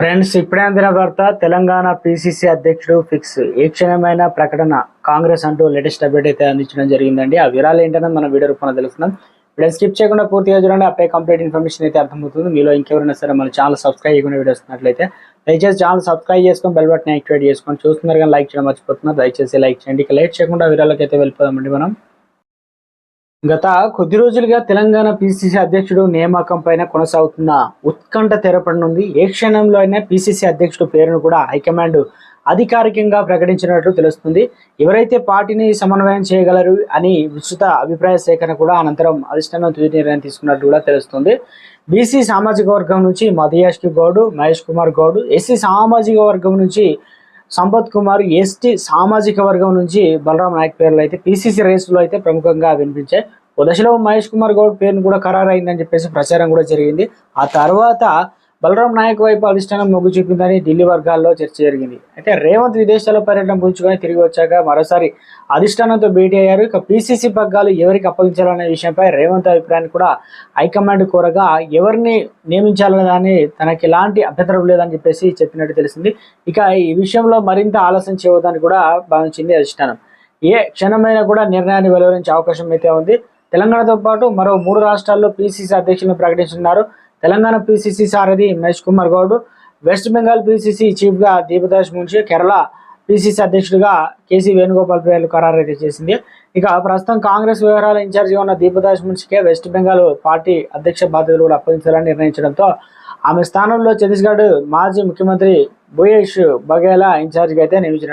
Friends ఇప్పుడే అందిన వార్త తెలంగాణ పిసిసి అధ్యక్షుడు ఫిక్స్. ఏ క్షణమైన ప్రకటన కాంగ్రెస్ అంటూ లేటెస్ట్ అప్డేట్ అయితే అందించడం జరిగిందండి. ఆ వివరాలు ఏంటనేది మనం వీడియో రూపంలో తెలుస్తున్నాం వీడియో స్కిప్ చేయకుండా పూర్తిగా చూడండి. అప్పే కంప్లీట్ ఇన్ఫర్మేషన్ అయితే అర్థమవుతుంది. మీలో ఇంకెవరైనా సరే మన ఛానల్ సబ్స్క్రైబ్ చేయకుండా వీడియో వస్తున్నట్లయితే దయచేసి ఛానల్ సబ్స్క్రైబ్ చేసుకొని బెల్ బటన్ యాక్టివేట్ చేసుకొని చూస్తున్నారు కానీ లైక్ చేయడం మర్చిపోతున్నారు. దయచేసి లైక్ చేయండి. ఇక లేట్ చేయకుండా వివరాలకు అయితే వెళ్ళిపోదామండి మనం. గత కొద్ది రోజులుగా తెలంగాణ పిసిసి అధ్యక్షుడు నియామకం పైన కొనసాగుతున్న ఉత్కంఠ తెరపడనుంది. ఏ క్షణంలో అయినా పిసిసి అధ్యక్షుడు పేరును కూడా హైకమాండ్ అధికారికంగా ప్రకటించినట్లు తెలుస్తుంది. ఎవరైతే పార్టీని సమన్వయం చేయగలరు అని విస్తృత అభిప్రాయ సేకరణ కూడా అనంతరం అధిష్టానం తుది నిర్ణయం తీసుకున్నట్టు కూడా తెలుస్తుంది. బీసీ సామాజిక వర్గం నుంచి మధుయాష్కి గౌడ్ మహేష్ కుమార్ గౌడ్ ఎస్సీ సామాజిక వర్గం నుంచి సంపత్ కుమార్ ఎస్టీ సామాజిక వర్గం నుంచి బలరాం నాయక్ పేర్లు అయితే పిసిసి రేసులో అయితే ప్రముఖంగా వినిపించాయి. ఓ దశలో మహేష్ కుమార్ గౌడ్ పేరును కూడా ఖరారైందని చెప్పేసి ప్రచారం కూడా జరిగింది. ఆ తర్వాత బలరాం నాయక్ వైపు అధిష్టానం మొగ్గు చూపిందని ఢిల్లీ వర్గాల్లో చర్చ జరిగింది. అయితే రేవంత్ విదేశాల్లో పర్యటన పుంజుకొని తిరిగి వచ్చాక మరోసారి అధిష్టానంతో భేటీ అయ్యారు. ఇక పీసీసీ పగ్గాలు ఎవరికి అప్పగించాలనే విషయంపై రేవంత్ అభిప్రాయాన్ని కూడా హైకమాండ్ కోరగా ఎవరిని నియమించాలనే దాన్ని తనకి ఎలాంటి అభ్యంతరం లేదని చెప్పేసి చెప్పినట్టు తెలిసింది. ఇక ఈ విషయంలో మరింత ఆలస్యం చేయవద్దని కూడా భావించింది అధిష్టానం. ఏ క్షణమైనా కూడా నిర్ణయాన్ని వెలువరించే అవకాశం అయితే ఉంది. తెలంగాణతో పాటు మరో మూడు రాష్ట్రాల్లో పీసీసీ అధ్యక్షులను ప్రకటించున్నారు తెలంగాణ పిసిసి సారథి మహేష్ కుమార్ గౌడ్ వెస్ట్ బెంగాల్ పిసిసి చీఫ్గా దీపదాస్ మున్షి కేరళ పిసిసి అధ్యక్షుడిగా కేసీ వేణుగోపాల్ పేర్లు ఖరారు అయితే చేసింది. ఇక ప్రస్తుతం కాంగ్రెస్ వ్యవహారాల ఇన్ఛార్జిగా ఉన్న దీపదాస్ మున్షికే వెస్ట్ బెంగాల్ పార్టీ అధ్యక్ష బాధ్యతలు కూడా అప్పగించాలని నిర్ణయించడంతో ఆమె స్థానంలో ఛత్తీస్గఢ్ మాజీ ముఖ్యమంత్రి భూయేష్ బఘేలా ఇన్ఛార్జిగా అయితే నియమించారు